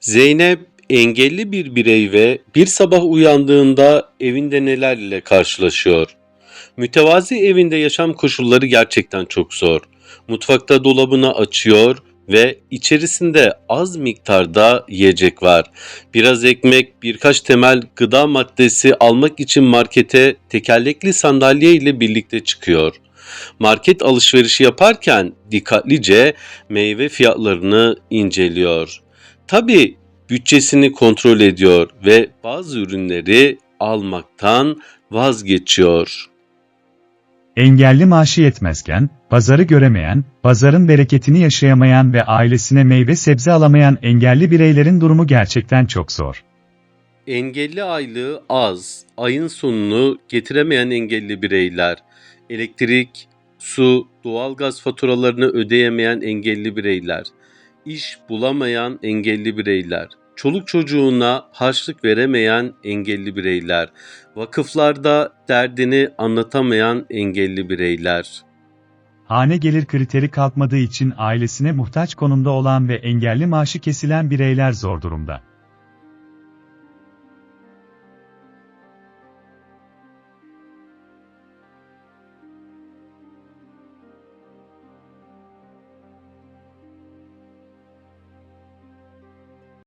Zeynep engelli bir birey ve bir sabah uyandığında evinde nelerle karşılaşıyor? Mütevazi evinde yaşam koşulları gerçekten çok zor. Mutfakta dolabını açıyor ve içerisinde az miktarda yiyecek var. Biraz ekmek, birkaç temel gıda maddesi almak için markete tekerlekli sandalye ile birlikte çıkıyor. Market alışverişi yaparken dikkatlice meyve fiyatlarını inceliyor. Tabii bütçesini kontrol ediyor ve bazı ürünleri almaktan vazgeçiyor. Engelli maaşı yetmezken, pazarı göremeyen, pazarın bereketini yaşayamayan ve ailesine meyve sebze alamayan engelli bireylerin durumu gerçekten çok zor. Engelli aylığı az, ayın sonunu getiremeyen engelli bireyler, elektrik, su, doğalgaz faturalarını ödeyemeyen engelli bireyler, iş bulamayan engelli bireyler, çoluk çocuğuna harçlık veremeyen engelli bireyler, vakıflarda derdini anlatamayan engelli bireyler. Hane gelir kriteri kalkmadığı için ailesine muhtaç konumda olan ve engelli maaşı kesilen bireyler zor durumda.